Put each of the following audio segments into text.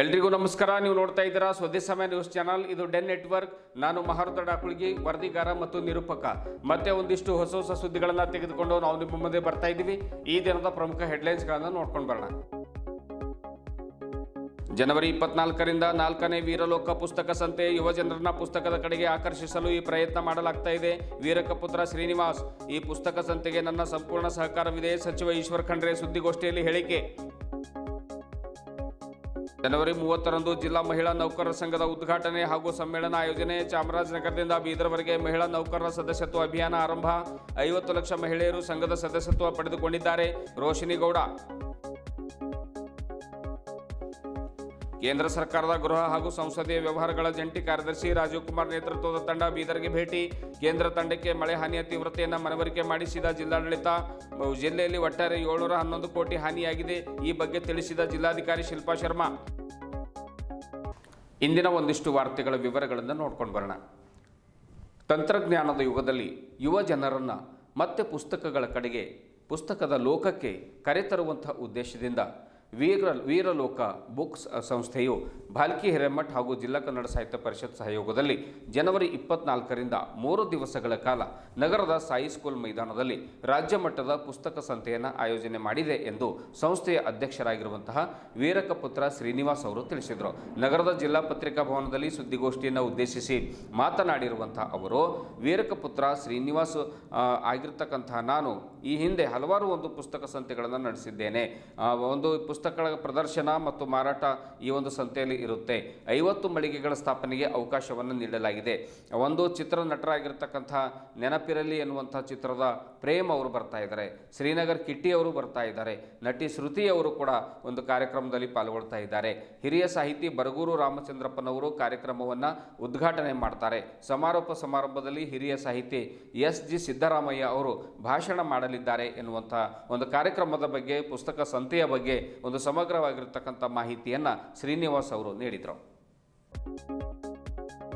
ಎಲ್ರಿಗೂ ನಮಸ್ಕಾರ. ನೀವು ನೋಡ್ತಾ ಇದ್ದೀರಾ ಸುದ್ದಿ ಸಮಯ ನ್ಯೂಸ್ ಚಾನಲ್. ಇದು ಡೆನ್ ನೆಟ್ವರ್ಕ್. ನಾನು ಮಹಾರುದ್ರ ಡಾಕುಳ್ಗಿ, ವರದಿಗಾರ ಮತ್ತು ನಿರೂಪಕ. ಮತ್ತೆ ಒಂದಿಷ್ಟು ಹೊಸ ಹೊಸ ಸುದ್ದಿಗಳನ್ನು ತೆಗೆದುಕೊಂಡು ನಾವು ನಿಮ್ಮ ಮುಂದೆ ಬರ್ತಾ ಇದ್ದೀವಿ. ಈ ದಿನದ ಪ್ರಮುಖ ಹೆಡ್ಲೈನ್ಸ್ಗಳನ್ನು ನೋಡ್ಕೊಂಡು ಬರೋಣ. ಜನವರಿ ಇಪ್ಪತ್ನಾಲ್ಕರಿಂದ ನಾಲ್ಕನೇ ವೀರಲೋಕ ಪುಸ್ತಕ ಸಂತೆ ಯುವ ಜನರನ್ನ ಪುಸ್ತಕದ ಕಡೆಗೆ ಆಕರ್ಷಿಸಲು ಈ ಪ್ರಯತ್ನ ಮಾಡಲಾಗ್ತಾ ಇದೆ. ವೀರಕಪುತ್ರ ಶ್ರೀನಿವಾಸ್, ಈ ಪುಸ್ತಕ ಸಂತೆಗೆ ನನ್ನ ಸಂಪೂರ್ಣ ಸಹಕಾರವಿದೆ. ಸಚಿವ ಈಶ್ವರ್ ಖಂಡ್ರೆ ಸುದ್ದಿಗೋಷ್ಠಿಯಲ್ಲಿ ಹೇಳಿಕೆ. ಜನವರಿ ಮೂವತ್ತರಂದು ಜಿಲ್ಲಾ ಮಹಿಳಾ ನೌಕರರ ಸಂಘದ ಉದ್ಘಾಟನೆ ಹಾಗೂ ಸಮ್ಮೇಳನ ಆಯೋಜನೆ ಚಾಮರಾಜನಗರದಿಂದ ಬೀದರ್ವರೆಗೆ ಮಹಿಳಾ ನೌಕರರ ಸದಸ್ಯತ್ವ ಅಭಿಯಾನ ಆರಂಭ. ಐವತ್ತು ಲಕ್ಷ ಮಹಿಳೆಯರು ಸಂಘದ ಸದಸ್ಯತ್ವ ಪಡೆದುಕೊಂಡಿದ್ದಾರೆ. ರೋಶಿನಿ ಕೇಂದ್ರ ಸರ್ಕಾರದ ಗೃಹ ಹಾಗೂ ಸಂಸದೀಯ ವ್ಯವಹಾರಗಳ ಜಂಟಿ ಕಾರ್ಯದರ್ಶಿ ರಾಜೀವ್ ಕುಮಾರ್ ನೇತೃತ್ವದ ತಂಡ ಬೀದರ್ಗೆ ಭೇಟಿ. ಕೇಂದ್ರ ತಂಡಕ್ಕೆ ಮಳೆ ಹಾನಿಯ ತೀವ್ರತೆಯನ್ನು ಮನವರಿಕೆ ಮಾಡಿಸಿದ ಜಿಲ್ಲಾಡಳಿತ ಜಿಲ್ಲೆಯಲ್ಲಿ ಒಟ್ಟಾರೆ ಏಳ್ನೂರ ಹನ್ನೊಂದು ಕೋಟಿ ಹಾನಿಯಾಗಿದೆ ಈ ಬಗ್ಗೆ ತಿಳಿಸಿದ ಜಿಲ್ಲಾಧಿಕಾರಿ ಶಿಲ್ಪಾ ಶರ್ಮಾ. ಇಂದಿನ ಒಂದಿಷ್ಟು ವಾರ್ತೆಗಳ ವಿವರಗಳನ್ನು ನೋಡ್ಕೊಂಡು ಬರೋಣ. ತಂತ್ರಜ್ಞಾನದ ಯುಗದಲ್ಲಿ ಯುವ ಜನರನ್ನು ಮತ್ತೆ ಪುಸ್ತಕಗಳ ಕಡೆಗೆ, ಪುಸ್ತಕದ ಲೋಕಕ್ಕೆ ಕರೆತರುವಂಥ ಉದ್ದೇಶದಿಂದ ವೀರ, ವೀರಲೋಕ ಬುಕ್ಸ್ ಸಂಸ್ಥೆಯು ಭಾಲ್ಕಿ ಹಿರೇಮಠ್ ಹಾಗೂ ಜಿಲ್ಲಾ ಕನ್ನಡ ಸಾಹಿತ್ಯ ಪರಿಷತ್ ಸಹಯೋಗದಲ್ಲಿ ಜನವರಿ ಇಪ್ಪತ್ನಾಲ್ಕರಿಂದ ಮೂರು ದಿವಸಗಳ ಕಾಲ ನಗರದ ಸಾಯಿ ಸ್ಕೂಲ್ ಮೈದಾನದಲ್ಲಿ ರಾಜ್ಯ ಮಟ್ಟದ ಪುಸ್ತಕ ಸಂತೆಯನ್ನು ಆಯೋಜನೆ ಮಾಡಿದೆ ಎಂದು ಸಂಸ್ಥೆಯ ಅಧ್ಯಕ್ಷರಾಗಿರುವಂತಹ ವೀರಕಪುತ್ರ ಶ್ರೀನಿವಾಸ್ ಅವರು ತಿಳಿಸಿದರು. ನಗರದ ಜಿಲ್ಲಾ ಪತ್ರಿಕಾ ಭವನದಲ್ಲಿ ಸುದ್ದಿಗೋಷ್ಠಿಯನ್ನು ಉದ್ದೇಶಿಸಿ ಮಾತನಾಡಿರುವಂತಹ ಅವರು ವೀರಕಪುತ್ರ ಶ್ರೀನಿವಾಸ್ ಆಗಿರ್ತಕ್ಕಂತಹ ನಾನು ಈ ಹಿಂದೆ ಹಲವಾರು ಒಂದು ಪುಸ್ತಕ ಸಂತೆಗಳನ್ನು ನಡೆಸಿದ್ದೇನೆ. ಒಂದು ಪುಸ್ತಕಗಳ ಪ್ರದರ್ಶನ ಮತ್ತು ಮಾರಾಟ ಈ ಒಂದು ಸಂತೆಯಲ್ಲಿ ಇರುತ್ತೆ. ಐವತ್ತು ಮಳಿಗೆಗಳ ಸ್ಥಾಪನೆಗೆ ಅವಕಾಶವನ್ನು ನೀಡಲಾಗಿದೆ. ಒಂದು ಚಿತ್ರ ನಟರಾಗಿರ್ತಕ್ಕಂಥ ನೆನಪಿರಲಿ ಎನ್ನುವಂಥ ಚಿತ್ರದ ಪ್ರೇಮ್ ಅವರು ಬರ್ತಾ ಇದ್ದಾರೆ. ಶ್ರೀನಗರ್ ಕಿಟ್ಟಿ ಅವರು ಬರ್ತಾ ಇದ್ದಾರೆ. ನಟಿ ಶ್ರುತಿ ಅವರು ಕೂಡ ಒಂದು ಕಾರ್ಯಕ್ರಮದಲ್ಲಿ ಪಾಲ್ಗೊಳ್ತಾ ಇದ್ದಾರೆ. ಹಿರಿಯ ಸಾಹಿತಿ ಬರಗೂರು ರಾಮಚಂದ್ರಪ್ಪನವರು ಕಾರ್ಯಕ್ರಮವನ್ನು ಉದ್ಘಾಟನೆ ಮಾಡ್ತಾರೆ. ಸಮಾರೋಪ ಸಮಾರಂಭದಲ್ಲಿ ಹಿರಿಯ ಸಾಹಿತಿ ಎಸ್ ಜಿ ಸಿದ್ದರಾಮಯ್ಯ ಅವರು ಭಾಷಣ ಮಾಡಲಿದ್ದಾರೆ ಎನ್ನುವಂಥ ಒಂದು ಕಾರ್ಯಕ್ರಮದ ಬಗ್ಗೆ, ಪುಸ್ತಕ ಸಂತೆಯ ಬಗ್ಗೆ ಸಮಗ್ರವಾಗಿರ್ತಕ್ಕಂಥ ಮಾಹಿತಿಯನ್ನು ಶ್ರೀನಿವಾಸ್ ಅವರು ನೀಡಿದರು.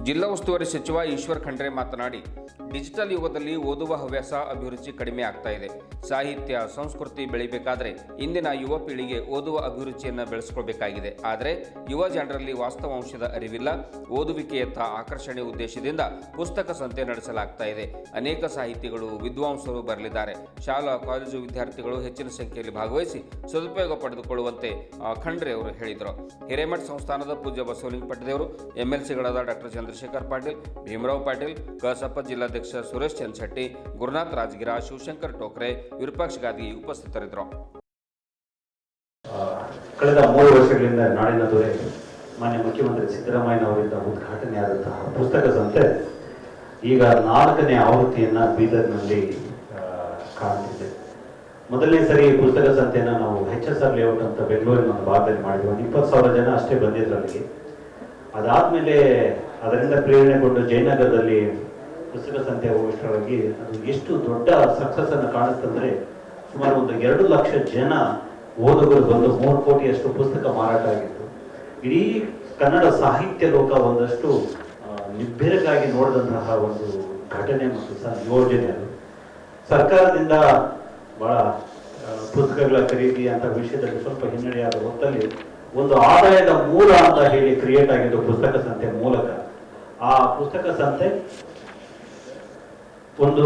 ಜಿಲ್ಲಾ ಉಸ್ತುವಾರಿ ಸಚಿವ ಈಶ್ವರ್ ಖಂಡ್ರೆ ಮಾತನಾಡಿ, ಡಿಜಿಟಲ್ ಯುಗದಲ್ಲಿ ಓದುವ ಹವ್ಯಾಸ ಅಭಿರುಚಿ ಕಡಿಮೆ ಆಗ್ತಾ ಇದೆ. ಸಾಹಿತ್ಯ, ಸಂಸ್ಕೃತಿ ಬೆಳಿಬೇಕಾದ್ರೆ ಇಂದಿನ ಯುವ ಪೀಳಿಗೆ ಓದುವ ಅಭಿರುಚಿಯನ್ನು ಬೆಳೆಸ್ಕೊಳ್ಬೇಕಾಗಿದೆ. ಆದರೆ, ಯುವ ಜನರಲ್ಲಿ ವಾಸ್ತವಾಂಶದ ಅರಿವಿಲ್ಲ. ಓದುವಿಕೆಯತ್ತ ಆಕರ್ಷಣೆ ಉದ್ದೇಶದಿಂದ ಪುಸ್ತಕ ಸಂತೆ ನಡೆಸಲಾಗ್ತಾ ಇದೆ. ಅನೇಕ ಸಾಹಿತಿಗಳು, ವಿದ್ವಾಂಸರು ಬರಲಿದ್ದಾರೆ. ಶಾಲಾ, ಕಾಲೇಜು ವಿದ್ಯಾರ್ಥಿಗಳು ಹೆಚ್ಚಿನ ಸಂಖ್ಯೆಯಲ್ಲಿ ಭಾಗವಹಿಸಿ ಸದುಪಯೋಗ ಪಡೆದುಕೊಳ್ಳುವಂತೆ ಖಂಡ್ರೆ ಅವರು ಹೇಳಿದರು. ಹಿರೇಮಠ ಸಂಸ್ಥಾನದ ಪೂಜ್ಯ ಬಸವಲಿಂಗ ಪಟ್ಟದೇವರು ಎಂಎಲ್ಸಿಗಳಾದ ಡಾಕ್ಟರ್ ಚಂದ್ರಶೇಖರ್ ಪಾಟೀಲ್, ಭೀಮರಾವ್ ಪಾಟೀಲ್ ಕಸಾಪ ಜಿಲ್ಲಾಧ್ಯಕ್ಷ ಸುರೇಶ್ ಚಂದ್ಶೆಟ್ಟಿ ಗುರುನಾಥ್ ರಾಜಗಿರ ಶಿವಶಂಕರ್ ಟೋಕ್ರೆ ವಿರೂಪಾಕ್ಷ ಗಾದಿ ಉಪಸ್ಥಿತರಿದ್ದರು ಕಳೆದ ಮೂರು ವರ್ಷಗಳಿಂದ ನಾಡಿನ ದೊರೆ ಮಾನ್ಯ ಮುಖ್ಯಮಂತ್ರಿ ಸಿದ್ದರಾಮಯ್ಯನವರಿಂದ ಉದ್ಘಾಟನೆಯಾದಂತಹ ಪುಸ್ತಕ ಸಂತೆ ಈಗ ನಾಲ್ಕನೇ ಆವೃತ್ತಿಯನ್ನ ಬೀದರ್ನಲ್ಲಿ ಕಾಣ್ತಿದೆ ಮೊದಲನೇ ಸರಿ ಈ ಪುಸ್ತಕ ಸಂತೆಯನ್ನು ನಾವು ಎಚ್ ಎಸ್ ಆರ್ ಲೇಔಟ್ ಅಂತ ಬೆಂಗಳೂರಿನ ಒಂದು ಭಾಗದಲ್ಲಿ ಮಾಡಿದ್ವಿ. ಒಂದು ಇಪ್ಪತ್ತು ಸಾವಿರ ಜನ ಅಷ್ಟೇ ಬಂದಿದ್ರು ಅಲ್ಲಿಗೆ. ಅದಾದ್ಮೇಲೆ ಅದರಿಂದ ಪ್ರೇರಣೆಗೊಂಡು ಜಯನಗರದಲ್ಲಿ ಪುಸ್ತಕ ಸಂತೆ ಹೋಗೋಷ್ಟರೊಳಗೆ ಅದು ಎಷ್ಟು ದೊಡ್ಡ ಸಕ್ಸಸ್ ಅನ್ನು ಕಾಣುತ್ತಂದ್ರೆ ಸುಮಾರು ಒಂದು ಎರಡು ಲಕ್ಷ ಜನ ಓದುಗರು ಬಂದು ಮೂರು ಕೋಟಿಯಷ್ಟು ಪುಸ್ತಕ ಮಾರಾಟ ಆಗಿತ್ತು. ಇಡೀ ಕನ್ನಡ ಸಾಹಿತ್ಯ ಲೋಕ ಒಂದಷ್ಟು ನಿಬ್ಬೆರಗಾಗಿ ನೋಡಿದಂತಹ ಒಂದು ಘಟನೆ ಮತ್ತು ಸಹ ಯೋಜನೆ ಅದು. ಸರ್ಕಾರದಿಂದ ಬಹಳ ಪುಸ್ತಕಗಳ ಖರೀದಿ ಅಂತ ವಿಷಯದಲ್ಲಿ ಸ್ವಲ್ಪ ಹಿನ್ನಡೆಯಾದ ಹೊತ್ತಲ್ಲಿ ಒಂದು ಆದಾಯದ ಮೂಲ ಅಂತ ಹೇಳಿ ಕ್ರಿಯೇಟ್ ಆಗಿದ್ದು ಪುಸ್ತಕ ಸಂತೆ ಮೂಲಕ. ಆ ಪುಸ್ತಕ ಸಂತೆ ಒಂದು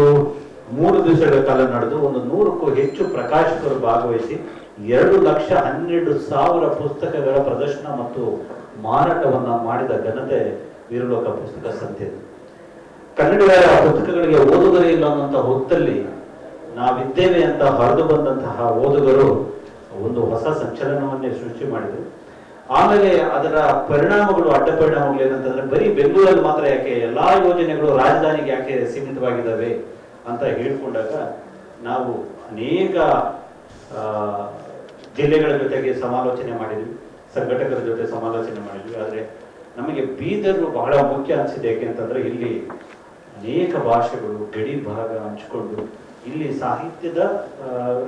ಮೂರು ದಿವಸಗಳ ಕಾಲ ನಡೆದು ಒಂದು ನೂರಕ್ಕೂ ಹೆಚ್ಚು ಪ್ರಕಾಶಕರು ಭಾಗವಹಿಸಿ ಎರಡು ಲಕ್ಷ ಹನ್ನೆರಡು ಸಾವಿರ ಪುಸ್ತಕಗಳ ಪ್ರದರ್ಶನ ಮತ್ತು ಮಾರಾಟವನ್ನ ಮಾಡಿದ ಘನತೆ ವೀರಲೋಕ ಪುಸ್ತಕ ಸಂತೆ. ಕನ್ನಡಿಗರ ಪುಸ್ತಕಗಳಿಗೆ ಓದುಗರೇ ಇಲ್ಲ ಅನ್ನುವಂಥ ಹೊತ್ತಲ್ಲಿ ನಾವಿದ್ದೇವೆ ಅಂತ ಹೊರದು ಬಂದಂತಹ ಓದುಗರು ಒಂದು ಹೊಸ ಸಂಚಲನವನ್ನೇ ಸೃಷ್ಟಿ ಮಾಡಿದರು. ಆಮೇಲೆ ಅದರ ಪರಿಣಾಮಗಳು ಅಡ್ಡ ಪರಿಣಾಮಗಳು ಏನಂತಂದ್ರೆ ಬರೀ ಬೆಂಗಳೂರಲ್ಲಿ ಮಾತ್ರ ಯಾಕೆ ಎಲ್ಲಾ ಯೋಜನೆಗಳು ರಾಜಧಾನಿಗೆ ಯಾಕೆ ಸೀಮಿತವಾಗಿದ್ದಾವೆ ಅಂತ ಹೇಳ್ಕೊಂಡಾಗ ನಾವು ಅನೇಕ ಜಿಲ್ಲೆಗಳ ಜೊತೆಗೆ ಸಮಾಲೋಚನೆ ಮಾಡಿದ್ವಿ, ಸಂಘಟಕರ ಜೊತೆ ಸಮಾಲೋಚನೆ ಮಾಡಿದ್ವಿ. ಆದ್ರೆ ನಮಗೆ ಬೀದರು ಬಹಳ ಮುಖ್ಯ ಅನಿಸಿದೆ. ಯಾಕೆಂತಂದ್ರೆ ಇಲ್ಲಿ ಅನೇಕ ಭಾಷೆಗಳು, ಗಡಿ ಭಾಗ ಹಂಚಿಕೊಂಡು ಇಲ್ಲಿ ಸಾಹಿತ್ಯದ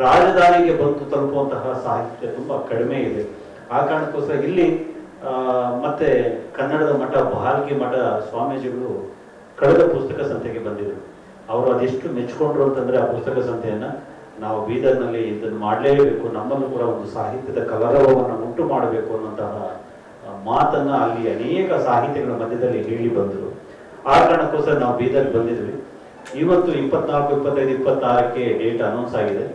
ರಾಜಧಾನಿಗೆ ಬಂದು ತಲುಪುವಂತಹ ಸಾಹಿತ್ಯ ತುಂಬಾ ಕಡಿಮೆ ಇದೆ. ಆ ಕಾರಣಕ್ಕೋಸ್ಕರ ಇಲ್ಲಿ ಮತ್ತೆ ಕನ್ನಡದ ಮಠ ಬಾಲ್ಕಿ ಮಠ ಸ್ವಾಮೀಜಿಗಳು ಕಳೆದ ಪುಸ್ತಕ ಸಂತೆಗೆ ಬಂದಿದ್ರು. ಅವರು ಅದೆಷ್ಟು ಮೆಚ್ಕೊಂಡ್ರು ಅಂತಂದ್ರೆ ಆ ಪುಸ್ತಕ ಸಂತೆಯನ್ನ ನಾವು ಬೀದರ್ನಲ್ಲಿ ಇದನ್ನು ಮಾಡಲೇಬೇಕು ನಮ್ಮನ್ನು ಕೂಡ ಒಂದು ಸಾಹಿತ್ಯದ ಕಲರವವನ್ನು ಉಂಟು ಮಾಡಬೇಕು ಅನ್ನುವಂತಹ ಮಾತನ್ನ ಅಲ್ಲಿ ಅನೇಕ ಸಾಹಿತ್ಯಗಳ ಮಧ್ಯದಲ್ಲಿ ಹೇಳಿ ಬಂದರು. ಆ ಕಾರಣಕ್ಕೋಸ್ಕರ ನಾವು ಬೀದರ್ ಬಂದಿದ್ವಿ. ಇವತ್ತು ಇಪ್ಪತ್ನಾಲ್ಕು, ಇಪ್ಪತ್ತೈದು, ಇಪ್ಪತ್ತಾರಕ್ಕೆ ಡೇಟ್ ಅನೌನ್ಸ್ ಆಗಿದೆ.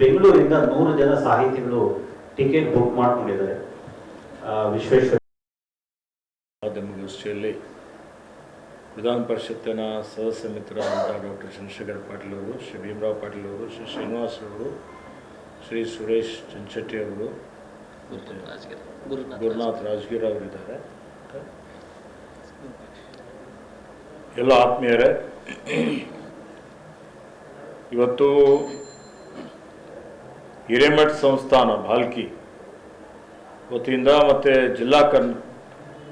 ಬೆಂಗಳೂರಿಂದ ನೂರು ಜನ ಸಾಹಿತಿಗಳು ಟಿಕೆಟ್ ಬುಕ್ ಮಾಡ್ಕೊಂಡಿದ್ದಾರೆ. ವಿಶ್ವೇಶ್ವರ ಮಾಧ್ಯಮಗೋಷ್ಠಿಯಲ್ಲಿ ವಿಧಾನ ಪರಿಷತ್ತಿನ ಸದಸ್ಯ ಮಿತ್ರರಾದಂಥ ಡಾಕ್ಟರ್ ಚಂದ್ರಶೇಖರ್ ಪಾಟೀಲ್ ಅವರು, ಶ್ರೀ ಭೀಮರಾವ್ ಪಾಟೀಲ್ ಅವರು, ಶ್ರೀ ಶ್ರೀನಿವಾಸ್ ಅವರು, ಶ್ರೀ ಸುರೇಶ್ ಚಂಚಟ್ಟಿ ಅವರು, ಗುರುನಾಥ್ ರಾಜಗಿರ್ ಅವರಿದ್ದಾರೆ. ಎಲ್ಲ ಆತ್ಮೀಯರೇ, ಇವತ್ತು ಹಿರೇಮಠ್ ಸಂಸ್ಥಾನ, ಭಾಲ್ಕಿ. ವತಿಯಿಂದ ಮತ್ತು ಜಿಲ್ಲಾ ಕನ್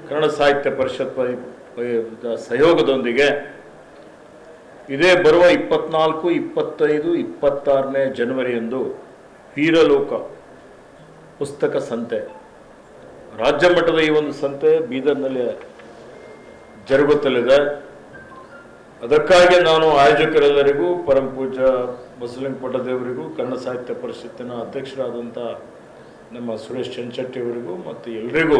ಕನ್ನಡ ಸಾಹಿತ್ಯ ಪರಿಷತ್ ಪರಿ- ಪರಿ- ಸಹಯೋಗದೊಂದಿಗೆ ಇದೇ ಬರುವ ಇಪ್ಪತ್ನಾಲ್ಕು, ಇಪ್ಪತ್ತೈದು, ಇಪ್ಪತ್ತಾರನೇ ಜನವರಿಯಂದು ವೀರಲೋಕ ಪುಸ್ತಕ ಸಂತೆ. ರಾಜ್ಯ ಮಟ್ಟದ ಈ ಒಂದು ಸಂತೆ ಬೀದರ್ನಲ್ಲಿ ಜರುಗುತ್ತಲಿದೆ. ಅದಕ್ಕಾಗಿ ನಾನು ಆಯೋಜಕರೆಲ್ಲರಿಗೂ ಪೂಜ್ಯ ಬಸವಲಿಂಗ ಪಟ್ಟದೇವರಿಗೂ, ಕನ್ನಡ ಸಾಹಿತ್ಯ ಪರಿಷತ್ತಿನ ಅಧ್ಯಕ್ಷರಾದಂಥ ನಮ್ಮ ಸುರೇಶ್ ಚಂಚಟ್ಟಿ ಅವರಿಗೂ ಮತ್ತು ಎಲ್ರಿಗೂ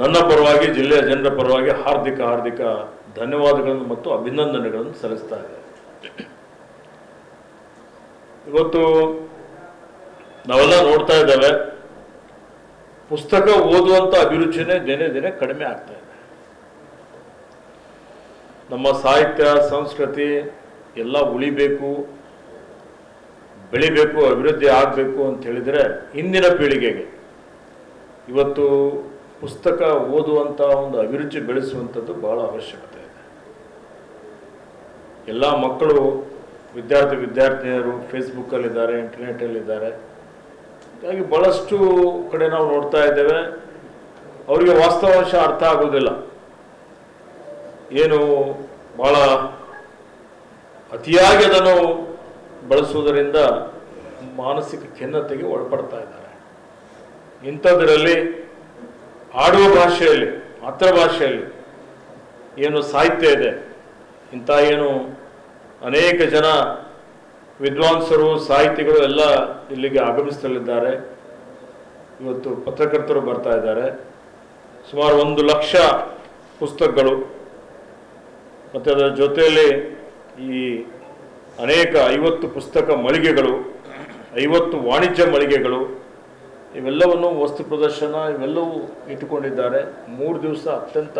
ನನ್ನ ಪರವಾಗಿ, ಜಿಲ್ಲೆಯ ಜನರ ಪರವಾಗಿ ಹಾರ್ದಿಕ ಹಾರ್ದಿಕ ಧನ್ಯವಾದಗಳನ್ನು ಮತ್ತು ಅಭಿನಂದನೆಗಳನ್ನು ಸಲ್ಲಿಸ್ತಾ ಇದ್ದೇನೆ. ಇವತ್ತು ನಾವೆಲ್ಲ ನೋಡ್ತಾ ಇದ್ದೇವೆ, ಪುಸ್ತಕ ಓದುವಂಥ ಅಭಿರುಚಿನೇ ದಿನೇ ದಿನೇ ಕಡಿಮೆ ಆಗ್ತಾ ಇದೆ. ನಮ್ಮ ಸಾಹಿತ್ಯ, ಸಂಸ್ಕೃತಿ ಎಲ್ಲ ಉಳಿಬೇಕು, ಬೆಳಿಬೇಕು, ಅಭಿವೃದ್ಧಿ ಆಗಬೇಕು ಅಂತ ಹೇಳಿದರೆ ಇಂದಿನ ಪೀಳಿಗೆಗೆ ಇವತ್ತು ಪುಸ್ತಕ ಓದುವಂಥ ಒಂದು ಅಭಿರುಚಿ ಬೆಳೆಸುವಂಥದ್ದು ಬಹಳ ಅವಶ್ಯಕತೆ ಇದೆ. ಎಲ್ಲ ಮಕ್ಕಳು, ವಿದ್ಯಾರ್ಥಿ, ವಿದ್ಯಾರ್ಥಿನಿಯರು ಫೇಸ್ಬುಕ್ಕಲ್ಲಿದ್ದಾರೆ ಇಂಟರ್ನೆಟಲ್ಲಿದ್ದಾರೆ ಹಾಗಾಗಿ ಭಾಳಷ್ಟು ಕಡೆ ನಾವು ನೋಡ್ತಾ ಇದ್ದೇವೆ. ಅವರಿಗೆ ವಾಸ್ತವಾಂಶ ಅರ್ಥ ಆಗೋದಿಲ್ಲ. ಏನು ಬಹಳ ಅತಿಯಾಗಿ ಅದನ್ನು ಬಳಸುವುದರಿಂದ ಮಾನಸಿಕ ಖಿನ್ನತೆಗೆ ಒಳಪಡ್ತಾ ಇದ್ದಾರೆ. ಇಂಥದ್ರಲ್ಲಿ ಆಡುವ ಭಾಷೆಯಲ್ಲಿ ಮಾತೃಭಾಷೆಯಲ್ಲಿ ಏನು ಸಾಹಿತ್ಯ ಇದೆ. ಇಂಥ ಏನು ಅನೇಕ ಜನ ವಿದ್ವಾಂಸರು, ಸಾಹಿತಿಗಳು ಎಲ್ಲ ಇಲ್ಲಿಗೆ ಆಗಮಿಸಲಿದ್ದಾರೆ. ಇವತ್ತು ಪತ್ರಕರ್ತರು ಬರ್ತಾ ಇದ್ದಾರೆ. ಸುಮಾರು ಒಂದು ಲಕ್ಷ ಪುಸ್ತಕಗಳು ಮತ್ತು ಅದರ ಜೊತೆಯಲ್ಲಿ ಈ ಅನೇಕ ಐವತ್ತು ಪುಸ್ತಕ ಮಳಿಗೆಗಳು, ಐವತ್ತು ವಾಣಿಜ್ಯ ಮಳಿಗೆಗಳು, ಇವೆಲ್ಲವನ್ನು ವಸ್ತು ಪ್ರದರ್ಶನ ಇವೆಲ್ಲವೂ ಇಟ್ಟುಕೊಂಡಿದ್ದಾರೆ. ಮೂರು ದಿವಸ ಅತ್ಯಂತ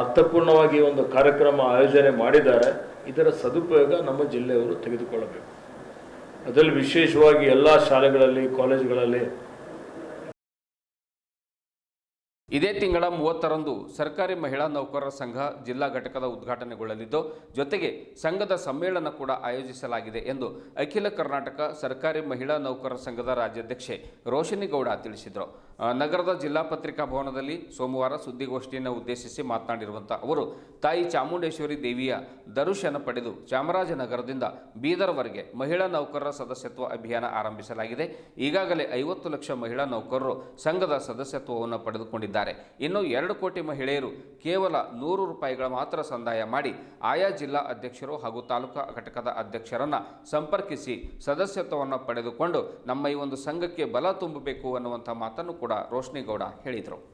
ಅರ್ಥಪೂರ್ಣವಾಗಿ ಒಂದು ಕಾರ್ಯಕ್ರಮ ಆಯೋಜನೆ ಮಾಡಿದ್ದಾರೆ. ಇದರ ಸದುಪಯೋಗ ನಮ್ಮ ಜಿಲ್ಲೆಯವರು ತೆಗೆದುಕೊಳ್ಳಬೇಕು. ಅದರಲ್ಲಿ ವಿಶೇಷವಾಗಿ ಎಲ್ಲ ಶಾಲೆಗಳಲ್ಲಿ, ಕಾಲೇಜುಗಳಲ್ಲಿ ಇದೇ ತಿಂಗಳ ಮೂವತ್ತರಂದು ಸರ್ಕಾರಿ ಮಹಿಳಾ ನೌಕರರ ಸಂಘ ಜಿಲ್ಲಾ ಘಟಕದ ಉದ್ಘಾಟನೆಗೊಳ್ಳಲಿದ್ದು, ಜೊತೆಗೆ ಸಂಘದ ಸಮ್ಮೇಳನ ಕೂಡ ಆಯೋಜಿಸಲಾಗಿದೆ ಎಂದು ಅಖಿಲ ಕರ್ನಾಟಕ ಸರ್ಕಾರಿ ಮಹಿಳಾ ನೌಕರರ ಸಂಘದ ರಾಜ್ಯಾಧ್ಯಕ್ಷೆ ರೋಷಿನಿಗೌಡ ಗೌಡ ತಿಳಿಸಿದರು. ನಗರದ ಜಿಲ್ಲಾ ಪತ್ರಿಕಾ ಭವನದಲ್ಲಿ ಸೋಮವಾರ ಸುದ್ದಿಗೋಷ್ಠಿಯನ್ನು ಉದ್ದೇಶಿಸಿ ಮಾತನಾಡಿರುವಂಥ ಅವರು, ತಾಯಿ ಚಾಮುಂಡೇಶ್ವರಿ ದೇವಿಯ ದರ್ಶನ ಪಡೆದು ಚಾಮರಾಜನಗರದಿಂದ ಬೀದರ್ವರೆಗೆ ಮಹಿಳಾ ನೌಕರರ ಸದಸ್ಯತ್ವ ಅಭಿಯಾನ ಆರಂಭಿಸಲಾಗಿದೆ. ಈಗಾಗಲೇ ಐವತ್ತು ಲಕ್ಷ ಮಹಿಳಾ ನೌಕರರು ಸಂಘದ ಸದಸ್ಯತ್ವವನ್ನು ಪಡೆದುಕೊಂಡಿದ್ದಾರೆ. ಇನ್ನು ಎರಡು ಕೋಟಿ ಮಹಿಳೆಯರು ಕೇವಲ ನೂರು ರೂಪಾಯಿಗಳ ಮಾತ್ರ ಸಂದಾಯ ಮಾಡಿ ಆಯಾ ಜಿಲ್ಲಾ ಅಧ್ಯಕ್ಷರು ಹಾಗೂ ತಾಲೂಕಾ ಘಟಕದ ಅಧ್ಯಕ್ಷರನ್ನು ಸಂಪರ್ಕಿಸಿ ಸದಸ್ಯತ್ವವನ್ನು ಪಡೆದುಕೊಂಡು ನಮ್ಮ ಈ ಒಂದು ಸಂಘಕ್ಕೆ ಬಲ ತುಂಬಬೇಕು ಅನ್ನುವಂಥ ಮಾತನ್ನು ಕೂಡ ರೋಶ್ನಿಗೌಡ ಹೇಳಿದರು.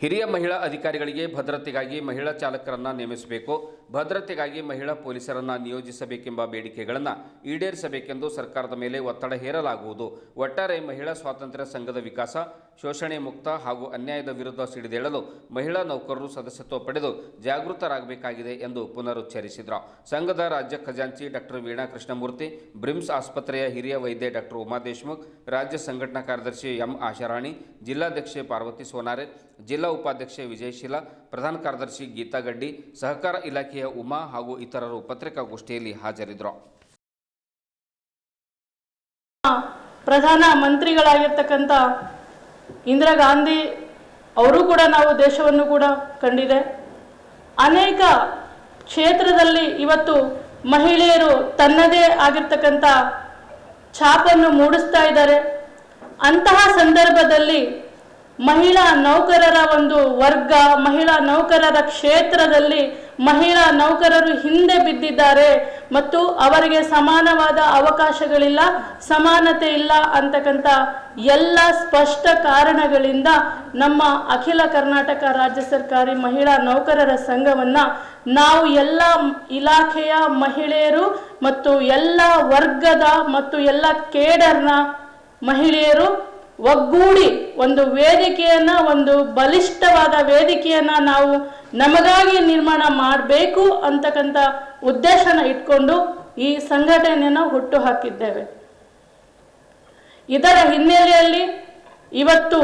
ಹಿರಿಯ ಮಹಿಳಾ ಅಧಿಕಾರಿಗಳಿಗೆ ಭದ್ರತೆಗಾಗಿ ಮಹಿಳಾ ಚಾಲಕರನ್ನ ನೇಮಿಸಬೇಕು. ಭದ್ರತೆಗಾಗಿ ಮಹಿಳಾ ಪೊಲೀಸರನ್ನ ನಿಯೋಜಿಸಬೇಕೆಂಬ ಬೇಡಿಕೆಗಳನ್ನು ಈಡೇರಿಸಬೇಕೆಂದು ಸರ್ಕಾರದ ಮೇಲೆ ಒತ್ತಡ ಹೇರಲಾಗುವುದು. ಒಟ್ಟಾರೆ ಮಹಿಳಾ ಸ್ವಾತಂತ್ರ್ಯ ಸಂಘದ ವಿಕಾಸ, ಶೋಷಣೆ ಮುಕ್ತ ಹಾಗೂ ಅನ್ಯಾಯದ ವಿರುದ್ಧ ಸಿಡಿದೇಳಲು ಮಹಿಳಾ ನೌಕರರು ಸದಸ್ಯತ್ವ ಪಡೆದು ಜಾಗೃತರಾಗಬೇಕಾಗಿದೆ ಎಂದು ಪುನರುಚ್ಚರಿಸಿದರು. ಸಂಘದ ರಾಜ್ಯ ಖಜಾಂಚಿ ಡಾಕ್ಟರ್ ವೀಣಾ ಕೃಷ್ಣಮೂರ್ತಿ, ಬ್ರಿಮ್ಸ್ ಆಸ್ಪತ್ರೆಯ ಹಿರಿಯ ವೈದ್ಯ ಡಾಕ್ಟರ್ ಉಮಾ ದೇಶ್ಮುಖ್, ರಾಜ್ಯ ಸಂಘಟನಾ ಕಾರ್ಯದರ್ಶಿ ಎಂ ಆಶಾರಾಣಿ, ಜಿಲ್ಲಾಧ್ಯಕ್ಷೆ ಪಾರ್ವತಿ ಸೋನಾರೆ, ಜಿಲ್ಲಾ ಉಪಾಧ್ಯಕ್ಷೆ ವಿಜಯಶೀಲ, ಪ್ರಧಾನ ಕಾರ್ಯದರ್ಶಿ ಗೀತಾ ಗಡ್ಡಿ, ಸಹಕಾರ ಇಲಾಖೆಯ ಉಮಾ ಹಾಗೂ ಇತರರು ಪತ್ರಿಕಾಗೋಷ್ಠಿಯಲ್ಲಿ ಹಾಜರಿದ್ದರು. ಪ್ರಧಾನ ಮಂತ್ರಿಗಳಾಗಿರ್ತಕ್ಕಂಥ ಇಂದಿರಾ ಗಾಂಧಿ ಅವರು ಕೂಡ ನಾವು ದೇಶವನ್ನು ಕೂಡ ಕಂಡಿದೆ. ಅನೇಕ ಕ್ಷೇತ್ರದಲ್ಲಿ ಇವತ್ತು ಮಹಿಳೆಯರು ತನ್ನದೇ ಆಗಿರ್ತಕ್ಕಂಥ ಛಾಪನ್ನು ಮೂಡಿಸ್ತಾ ಇದ್ದಾರೆ. ಅಂತಹ ಸಂದರ್ಭದಲ್ಲಿ ಮಹಿಳಾ ನೌಕರರ ಒಂದು ವರ್ಗ, ಮಹಿಳಾ ನೌಕರರ ಕ್ಷೇತ್ರದಲ್ಲಿ ಮಹಿಳಾ ನೌಕರರು ಹಿಂದೆ ಬಿದ್ದಿದ್ದಾರೆ ಮತ್ತು ಅವರಿಗೆ ಸಮಾನವಾದ ಅವಕಾಶಗಳಿಲ್ಲ, ಸಮಾನತೆ ಇಲ್ಲ ಅಂತಕ್ಕಂಥ ಎಲ್ಲ ಸ್ಪಷ್ಟ ಕಾರಣಗಳಿಂದ ನಮ್ಮ ಅಖಿಲ ಕರ್ನಾಟಕ ರಾಜ್ಯ ಸರ್ಕಾರಿ ಮಹಿಳಾ ನೌಕರರ ಸಂಘವನ್ನು ನಾವು ಎಲ್ಲ ಇಲಾಖೆಯ ಮಹಿಳೆಯರು ಮತ್ತು ಎಲ್ಲ ವರ್ಗದ ಮತ್ತು ಎಲ್ಲ ಕೇಡರ್ನ ಮಹಿಳೆಯರು ಒಗ್ಗೂಡಿ ಒಂದು ವೇದಿಕೆಯನ್ನ, ಒಂದು ಬಲಿಷ್ಠವಾದ ವೇದಿಕೆಯನ್ನ ನಾವು ನಮಗಾಗಿ ನಿರ್ಮಾಣ ಮಾಡಬೇಕು ಅಂತಕ್ಕಂಥ ಉದ್ದೇಶನ ಇಟ್ಕೊಂಡು ಈ ಸಂಘಟನೆಯನ್ನು ಹುಟ್ಟು ಹಾಕಿದ್ದೇವೆ ಇದರ ಹಿನ್ನೆಲೆಯಲ್ಲಿ ಇವತ್ತು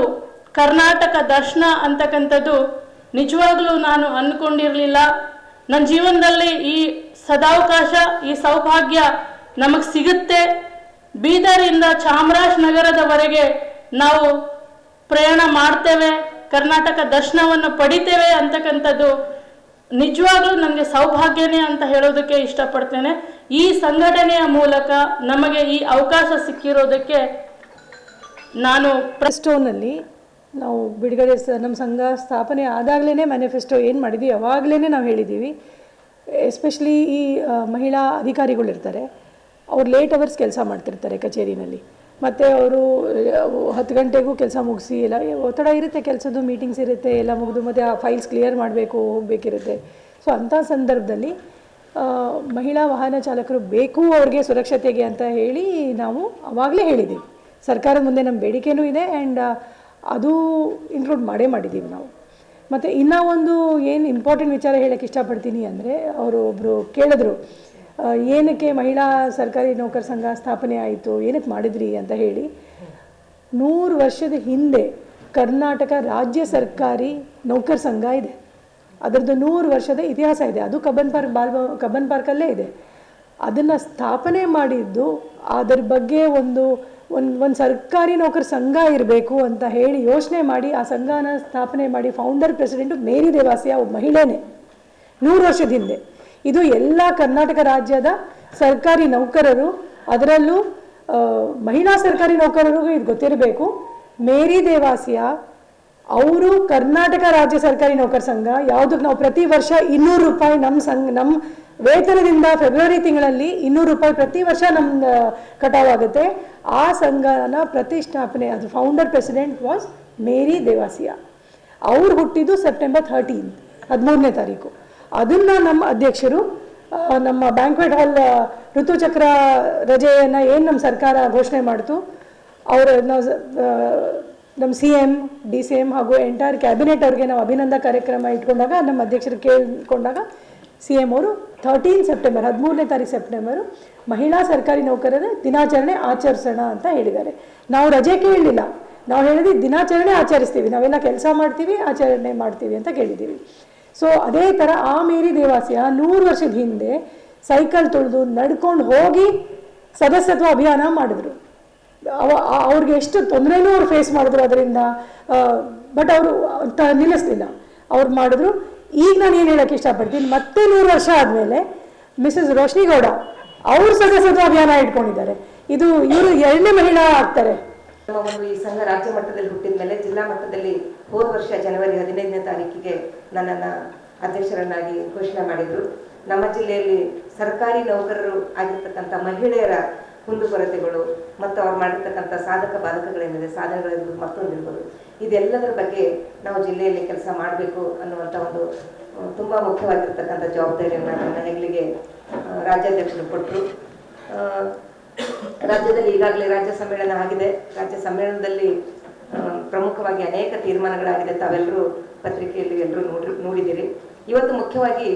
ಕರ್ನಾಟಕ ದರ್ಶನ ಅಂತಕ್ಕಂಥದ್ದು ನಿಜವಾಗ್ಲೂ ನಾನು ಅಂದ್ಕೊಂಡಿರಲಿಲ್ಲ ನನ್ನ ಜೀವನದಲ್ಲಿ ಈ ಸದಾವಕಾಶ, ಈ ಸೌಭಾಗ್ಯ ನಮಗೆ ಸಿಗುತ್ತೆ. ಬೀದರಿಂದ ಚಾಮರಾಜನಗರದವರೆಗೆ ನಾವು ಪ್ರಯಾಣ ಮಾಡ್ತೇವೆ, ಕರ್ನಾಟಕ ದರ್ಶನವನ್ನು ಪಡಿತೇವೆ ಅಂತಕ್ಕಂಥದ್ದು ನಿಜವಾಗ್ಲೂ ನನಗೆ ಸೌಭಾಗ್ಯನೇ ಅಂತ ಹೇಳೋದಕ್ಕೆ ಇಷ್ಟಪಡ್ತೇನೆ. ಈ ಸಂಘಟನೆಯ ಮೂಲಕ ನಮಗೆ ಈ ಅವಕಾಶ ಸಿಕ್ಕಿರೋದಕ್ಕೆ ನಾನು ಪ್ರೆಸ್ಟೋನಲ್ಲಿ ನಾವು ಬಿಡುಗಡೆ ನಮ್ಮ ಸಂಘ ಸ್ಥಾಪನೆ ಆದಾಗಲೇ ಮ್ಯಾನಿಫೆಸ್ಟೋ ಏನು ಮಾಡಿದ್ದೀವಿ ಅವಾಗಲೇ ನಾವು ಹೇಳಿದ್ದೀವಿ. ಎಸ್ಪೆಷಲಿ ಈ ಮಹಿಳಾ ಅಧಿಕಾರಿಗಳು ಇರ್ತಾರೆ ಅವ್ರು ಲೇಟ್ ಅವರ್ಸ್ ಕೆಲಸ ಮಾಡ್ತಿರ್ತಾರೆ ಕಚೇರಿನಲ್ಲಿ. ಮತ್ತು ಅವರು, ಹತ್ತು ಗಂಟೆಗೂ ಕೆಲಸ ಮುಗಿಸಿ ಎಲ್ಲ ಒತ್ತಡ ಇರುತ್ತೆ ಕೆಲಸದ್ದು ಮೀಟಿಂಗ್ಸ್ ಇರುತ್ತೆ, ಎಲ್ಲ ಮುಗಿದು ಮತ್ತು ಆ ಫೈಲ್ಸ್ ಕ್ಲಿಯರ್ ಮಾಡಬೇಕು, ಹೋಗಬೇಕಿರುತ್ತೆ. ಸೊ ಅಂಥ ಸಂದರ್ಭದಲ್ಲಿ ಮಹಿಳಾ ವಾಹನ ಚಾಲಕರು ಬೇಕು ಅವ್ರಿಗೆ ಸುರಕ್ಷತೆಗೆ ಅಂತ ಹೇಳಿ ನಾವು ಅವಾಗಲೇ ಹೇಳಿದ್ದೀವಿ. ಸರ್ಕಾರದ ಮುಂದೆ ನಮ್ಮ ಬೇಡಿಕೆನೂ ಇದೆ ಆ್ಯಂಡ್ ಅದು ಇನ್ಕ್ಲೂಡ್ ಮಾಡೇ ಮಾಡಿದ್ದೀವಿ ನಾವು. ಮತ್ತು ಇನ್ನೂ ಒಂದು ಏನು ಇಂಪಾರ್ಟೆಂಟ್ ವಿಚಾರ ಹೇಳೋಕ್ಕೆ ಇಷ್ಟಪಡ್ತೀನಿ ಅಂದರೆ, ಅವರು ಒಬ್ಬರು ಕೇಳಿದ್ರು ಏನಕ್ಕೆ ಮಹಿಳಾ ಸರ್ಕಾರಿ ನೌಕರ ಸಂಘ ಸ್ಥಾಪನೆ ಆಯಿತು, ಏನಕ್ಕೆ ಮಾಡಿದ್ರಿ ಅಂತ ಹೇಳಿ, ನೂರು ವರ್ಷದ ಹಿಂದೆ ಕರ್ನಾಟಕ ರಾಜ್ಯ ಸರ್ಕಾರಿ ನೌಕರ ಸಂಘ ಇದೆ. ಅದರದ್ದು ನೂರು ವರ್ಷದ ಇತಿಹಾಸ ಇದೆ. ಅದು ಕಬ್ಬನ್ ಪಾರ್ಕ್ ಬಾಲ್ ಕಬ್ಬನ್ ಪಾರ್ಕಲ್ಲೇ ಇದೆ. ಅದನ್ನು ಸ್ಥಾಪನೆ ಮಾಡಿದ್ದು ಅದರ ಬಗ್ಗೆ ಒಂದು ಒಂದು ಒಂದು ಸರ್ಕಾರಿ ನೌಕರ ಸಂಘ ಇರಬೇಕು ಅಂತ ಹೇಳಿ ಯೋಚನೆ ಮಾಡಿ ಆ ಸಂಘನ ಸ್ಥಾಪನೆ ಮಾಡಿ ಫೌಂಡರ್ ಪ್ರೆಸಿಡೆಂಟು ಮೇರಿ ದೇವಾಸಿಯ ಒಬ್ಬ ಮಹಿಳೆನೇ ನೂರು ವರ್ಷದ ಹಿಂದೆ. ಇದು ಎಲ್ಲ ಕರ್ನಾಟಕ ರಾಜ್ಯದ ಸರ್ಕಾರಿ ನೌಕರರು, ಅದರಲ್ಲೂ ಮಹಿಳಾ ಸರ್ಕಾರಿ ನೌಕರರಿಗೂ ಇದು ಗೊತ್ತಿರಬೇಕು. ಮೇರಿ ದೇವಾಸಿಯ, ಅವರು ಕರ್ನಾಟಕ ರಾಜ್ಯ ಸರ್ಕಾರಿ ನೌಕರ ಸಂಘ ಯಾವುದಕ್ಕೆ ನಾವು ಪ್ರತಿ ವರ್ಷ ಇನ್ನೂರು ರೂಪಾಯಿ ನಮ್ಮ ಸಂಘ ನಮ್ಮ ವೇತನದಿಂದ ಫೆಬ್ರವರಿ ತಿಂಗಳಲ್ಲಿ ಇನ್ನೂರು ರೂಪಾಯಿ ಪ್ರತಿ ವರ್ಷ ನಮ್ಮ ಕಟಾವಾಗುತ್ತೆ. ಆ ಸಂಘನ ಪ್ರತಿಷ್ಠಾಪನೆ, ಅದು founder president was Mary Devasia. ಅವ್ರು ಹುಟ್ಟಿದ್ದು ಸೆಪ್ಟೆಂಬರ್ ಥರ್ಟೀನ್ ಹದಿಮೂರನೇ ತಾರೀಕು. ಅದನ್ನು ನಮ್ಮ ಅಧ್ಯಕ್ಷರು ನಮ್ಮ ಬ್ಯಾಂಕ್ವೆಟ್ ಹಾಲ್ ಋತುಚಕ್ರ ರಜೆಯನ್ನು ಏನು ನಮ್ಮ ಸರ್ಕಾರ ಘೋಷಣೆ ಮಾಡ್ತು, ಅವರ ನಮ್ಮ C M D C M ಹಾಗೂ ಎಂಟೈರ್ ಕ್ಯಾಬಿನೆಟ್ ಅವ್ರಿಗೆ ನಾವು ಅಭಿನಂದ ಕಾರ್ಯಕ್ರಮ ಇಟ್ಕೊಂಡಾಗ, ನಮ್ಮ ಅಧ್ಯಕ್ಷರು ಕೇಳ್ಕೊಂಡಾಗ ಸಿ ಎಂ ಅವರು ಥರ್ಟೀನ್ ಸೆಪ್ಟೆಂಬರ್ ಹದಿಮೂರನೇ ತಾರೀಕು ಸೆಪ್ಟೆಂಬರು ಮಹಿಳಾ ಸರ್ಕಾರಿ ನೌಕರರ ದಿನಾಚರಣೆ ಆಚರಿಸೋಣ ಅಂತ ಹೇಳಿದ್ದಾರೆ. ನಾವು ರಜೆ ಕೇಳಲಿಲ್ಲ. ನಾವು ಹೇಳಿದ್ವಿ ದಿನಾಚರಣೆ ಆಚರಿಸ್ತೀವಿ. ನಾವೆಲ್ಲ ಕೆಲಸ ಮಾಡ್ತೀವಿ, ಆಚರಣೆ ಮಾಡ್ತೀವಿ ಅಂತ ಕೇಳಿದ್ದೀವಿ. ಸೊ ಅದೇ ಥರ ಆ ಮೇರಿ ದೇವಾಸಿಯ ನೂರು ವರ್ಷದ ಹಿಂದೆ ಸೈಕಲ್ ತೊಳೆದು ನಡ್ಕೊಂಡು ಹೋಗಿ ಸದಸ್ಯತ್ವ ಅಭಿಯಾನ ಮಾಡಿದ್ರು. ಅವ, ಅವ್ರಿಗೆ ಎಷ್ಟು ತೊಂದರೆನೂ ಅವ್ರು ಫೇಸ್ ಮಾಡಿದ್ರು ಅದರಿಂದ ಬಟ್ ಅವರು ನಿಲ್ಲಿಸ್ಲಿಲ್ಲ. ಅವ್ರು ಮಾಡಿದ್ರು. ಈಗ ನಾನು ಏನು ಹೇಳೋಕ್ಕೆ ಇಷ್ಟಪಡ್ತೀನಿ, ಮತ್ತೆ ನೂರು ವರ್ಷ ಆದಮೇಲೆ ಮಿಸಸ್ ರೋಶ್ನಿ ಗೌಡ ಅವ್ರ ಸದಸ್ಯತ್ವ ಅಭಿಯಾನ ಇಟ್ಕೊಂಡಿದ್ದಾರೆ. ಇದು ಇವರು ಎರಡನೇ ಮಹಿಳಾ ಆಗ್ತಾರೆ. ನಮ್ಮ ಒಂದು ಈ ಸಂಘ ರಾಜ್ಯ ಮಟ್ಟದಲ್ಲಿ ಹುಟ್ಟಿದ ಮೇಲೆ ಜಿಲ್ಲಾ ಮಟ್ಟದಲ್ಲಿ ಹೋದ ವರ್ಷ ಜನವರಿ ಹದಿನೈದನೇ ತಾರೀಕಿಗೆ ನನ್ನನ್ನು ಅಧ್ಯಕ್ಷರನ್ನಾಗಿ ಘೋಷಣೆ ಮಾಡಿದರು. ನಮ್ಮ ಜಿಲ್ಲೆಯಲ್ಲಿ ಸರ್ಕಾರಿ ನೌಕರರು ಆಗಿರ್ತಕ್ಕಂಥ ಮಹಿಳೆಯರ ಕುಂದುಕೊರತೆಗಳು ಮತ್ತು ಅವ್ರು ಮಾಡಿರ್ತಕ್ಕಂಥ ಸಾಧಕ ಬಾಧಕಗಳೇನಿದೆ ಸಾಧನೆಗಳಿರ್ಬೋದು ಮತ್ತೊಂದಿರ್ಬೋದು ಇದೆಲ್ಲದರ ಬಗ್ಗೆ ನಾವು ಜಿಲ್ಲೆಯಲ್ಲಿ ಕೆಲಸ ಮಾಡಬೇಕು ಅನ್ನುವಂಥ ಒಂದು ತುಂಬ ಮುಖ್ಯವಾಗಿರ್ತಕ್ಕಂಥ ಜವಾಬ್ದಾರಿಯನ್ನು ನನ್ನ ಹೆಗ್ಲಿಗೆ ರಾಜ್ಯಾಧ್ಯಕ್ಷರು ಕೊಟ್ಟರು ರಾಜ್ಯದಲ್ಲಿ ಈಗಾಗಲೇ ರಾಜ್ಯ ಸಮ್ಮೇಳನ ಆಗಿದೆ. ರಾಜ್ಯ ಸಮ್ಮೇಳನದಲ್ಲಿ ಪ್ರಮುಖವಾಗಿ ಅನೇಕ ತೀರ್ಮಾನಗಳಾಗಿದೆ. ತಾವೆಲ್ಲರೂ ಪತ್ರಿಕೆಯಲ್ಲಿ ಎಲ್ಲರೂ ನೋಡಿ ನೋಡಿದ್ದೀರಿ. ಇವತ್ತು ಮುಖ್ಯವಾಗಿ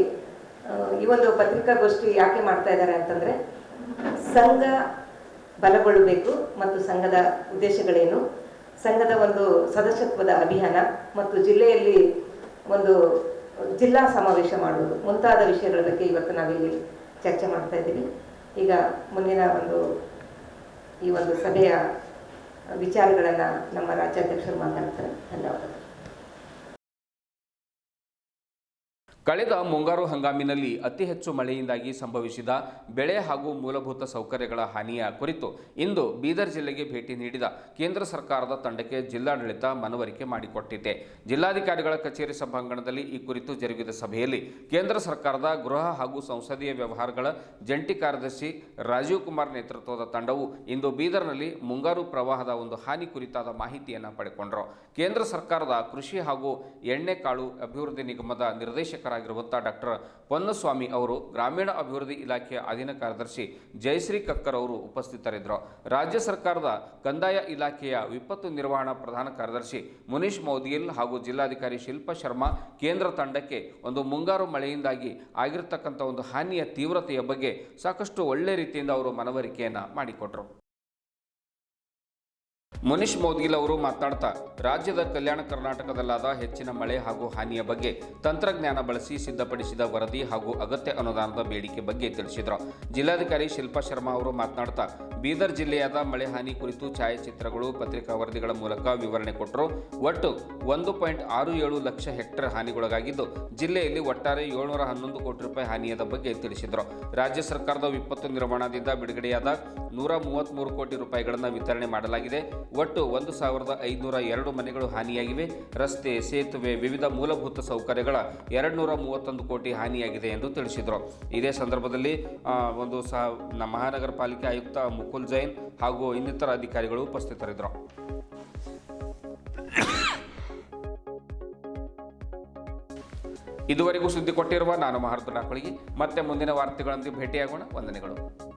ಈ ಒಂದು ಪತ್ರಿಕಾಗೋಷ್ಠಿ ಯಾಕೆ ಮಾಡ್ತಾ ಇದ್ದಾರೆ ಅಂತಂದ್ರೆ, ಸಂಘ ಬಲಗೊಳ್ಳಬೇಕು ಮತ್ತು ಸಂಘದ ಉದ್ದೇಶಗಳೇನು? ಸಂಘದ ಒಂದು ಸದಸ್ಯತ್ವದ ಅಭಿಯಾನ ಮತ್ತು ಜಿಲ್ಲೆಯಲ್ಲಿ ಒಂದು ಜಿಲ್ಲಾ ಸಮಾವೇಶ ಮಾಡುವುದು ಮುಂತಾದ ವಿಷಯಗಳ ಬಗ್ಗೆ ಇವತ್ತು ನಾವಿಲ್ಲಿ ಚರ್ಚೆ ಮಾಡ್ತಾ ಇದ್ದೀವಿ. ಈಗ ಮುಂದಿನ ಒಂದು ಈ ಒಂದು ಸಭೆಯ ವಿಚಾರಗಳನ್ನು ನಮ್ಮ ರಾಜ್ಯಾಧ್ಯಕ್ಷರು ಮಾತಾಡ್ತಾರೆ. ಧನ್ಯವಾದಗಳು. ಕಳೆದ ಮುಂಗಾರು ಹಂಗಾಮಿನಲ್ಲಿ ಅತಿ ಹೆಚ್ಚು ಮಳೆಯಿಂದಾಗಿ ಸಂಭವಿಸಿದ ಬೆಳೆ ಹಾಗೂ ಮೂಲಭೂತ ಸೌಕರ್ಯಗಳ ಹಾನಿಯ ಕುರಿತು ಇಂದು ಬೀದರ್ ಜಿಲ್ಲೆಗೆ ಭೇಟಿ ನೀಡಿದ ಕೇಂದ್ರ ಸರ್ಕಾರದ ತಂಡಕ್ಕೆ ಜಿಲ್ಲಾಡಳಿತ ಮನವರಿಕೆ ಮಾಡಿಕೊಟ್ಟಿದೆ. ಜಿಲ್ಲಾಧಿಕಾರಿಗಳ ಕಚೇರಿ ಸಭಾಂಗಣದಲ್ಲಿ ಈ ಕುರಿತು ಜರುಗಿದ ಸಭೆಯಲ್ಲಿ ಕೇಂದ್ರ ಸರ್ಕಾರದ ಗೃಹ ಹಾಗೂ ಸಂಸದೀಯ ವ್ಯವಹಾರಗಳ ಜಂಟಿ ಕಾರ್ಯದರ್ಶಿ ರಾಜೀವ್ ಕುಮಾರ್ ನೇತೃತ್ವದ ತಂಡವು ಇಂದು ಬೀದರ್ನಲ್ಲಿ ಮುಂಗಾರು ಪ್ರವಾಹದ ಒಂದು ಹಾನಿ ಕುರಿತಾದ ಮಾಹಿತಿಯನ್ನು ಪಡೆಕೊಂಡರು. ಕೇಂದ್ರ ಸರ್ಕಾರದ ಕೃಷಿ ಹಾಗೂ ಎಣ್ಣೆಕಾಳು ಅಭಿವೃದ್ಧಿ ನಿಗಮದ ನಿರ್ದೇಶಕರಾಗಿರುವಂಥ ಡಾಕ್ಟರ್ ಪೊನ್ನಸ್ವಾಮಿ ಅವರು ಗ್ರಾಮೀಣ ಅಭಿವೃದ್ಧಿ ಇಲಾಖೆಯ ಅಧೀನ ಕಾರ್ಯದರ್ಶಿ ಜಯಶ್ರೀ ಕಕ್ಕರ್ ಅವರು ಉಪಸ್ಥಿತರಿದ್ದರು. ರಾಜ್ಯ ಸರ್ಕಾರದ ಕಂದಾಯ ಇಲಾಖೆಯ ವಿಪತ್ತು ನಿರ್ವಹಣಾ ಪ್ರಧಾನ ಕಾರ್ಯದರ್ಶಿ ಮುನೀಶ್ ಮೌದಿಗಿಲ್ ಹಾಗೂ ಜಿಲ್ಲಾಧಿಕಾರಿ ಶಿಲ್ಪಾ ಶರ್ಮಾ ಕೇಂದ್ರ ತಂಡಕ್ಕೆ ಒಂದು ಮುಂಗಾರು ಮಳೆಯಿಂದಾಗಿ ಆಗಿರತಕ್ಕಂಥ ಒಂದು ಹಾನಿಯ ತೀವ್ರತೆಯ ಬಗ್ಗೆ ಸಾಕಷ್ಟು ಒಳ್ಳೆ ರೀತಿಯಿಂದ ಅವರು ಮನವರಿಕೆಯನ್ನು ಮಾಡಿಕೊಟ್ರು. ಮುನೀಶ್ ಮೋದ್ಗಿಲ್ ಅವರು ಮಾತನಾಡ್ತಾ, ರಾಜ್ಯದ ಕಲ್ಯಾಣ ಕರ್ನಾಟಕದಲ್ಲಾದ ಹೆಚ್ಚಿನ ಮಳೆ ಹಾಗೂ ಹಾನಿಯ ಬಗ್ಗೆ ತಂತ್ರಜ್ಞಾನ ಬಳಸಿ ಸಿದ್ಧಪಡಿಸಿದ ವರದಿ ಹಾಗೂ ಅಗತ್ಯ ಅನುದಾನದ ಬೇಡಿಕೆ ಬಗ್ಗೆ ತಿಳಿಸಿದರು. ಜಿಲ್ಲಾಧಿಕಾರಿ ಶಿಲ್ಪಾ ಶರ್ಮಾ ಅವರು ಮಾತನಾಡ್ತಾ, ಬೀದರ್ ಜಿಲ್ಲೆಯಾದ ಮಳೆ ಹಾನಿ ಕುರಿತು ಛಾಯಾಚಿತ್ರಗಳು, ಪತ್ರಿಕಾ ವರದಿಗಳ ಮೂಲಕ ವಿವರಣೆ ಕೊಟ್ಟರು ಒಟ್ಟು ಒಂದು ಪಾಯಿಂಟ್ ಆರು ಏಳು ಲಕ್ಷ ಹೆಕ್ಟೇರ್ ಹಾನಿಗೊಳಗಾಗಿದ್ದು, ಜಿಲ್ಲೆಯಲ್ಲಿ ಒಟ್ಟಾರೆ ಏಳ್ನೂರ ಹನ್ನೊಂದು ಕೋಟಿ ರೂಪಾಯಿ ಹಾನಿಯಾದ ಬಗ್ಗೆ ತಿಳಿಸಿದರು. ರಾಜ್ಯ ಸರ್ಕಾರದ ವಿಪತ್ತು ನಿರ್ವಹಣಾದಿಂದ ಬಿಡುಗಡೆಯಾದ ನೂರ ಮೂವತ್ತ್ಮೂರು ಕೋಟಿ ರೂಪಾಯಿಗಳನ್ನು ವಿತರಣೆ ಮಾಡಲಾಗಿದೆ. ಒಟ್ಟು ಒಂದು ಸಾವಿರದ ಐದುನೂರ ಎರಡು ಮನೆಗಳು ಹಾನಿಯಾಗಿವೆ. ರಸ್ತೆ, ಸೇತುವೆ, ವಿವಿಧ ಮೂಲಭೂತ ಸೌಕರ್ಯಗಳ ಎರಡು ನೂರ ಮೂವತ್ತೊಂದು ಕೋಟಿ ಹಾನಿಯಾಗಿದೆ ಎಂದು ತಿಳಿಸಿದರು. ಇದೇ ಸಂದರ್ಭದಲ್ಲಿ ಒಂದು ಸಹ ಮಹಾನಗರ ಪಾಲಿಕೆ ಆಯುಕ್ತ ಮುಕುಲ್ ಜೈನ್ ಹಾಗೂ ಇನ್ನಿತರ ಅಧಿಕಾರಿಗಳು ಉಪಸ್ಥಿತರಿದ್ದರು. ಇದುವರೆಗೂ ಸುದ್ದಿ ಕೊಟ್ಟಿರುವ ನಾನು ಡಾಕೊಳಿಗೆ ಮತ್ತೆ ಮುಂದಿನ ವಾರ್ತೆಗಳೊಂದಿಗೆ ಭೇಟಿಯಾಗೋಣ. ವಂದನೆಗಳು.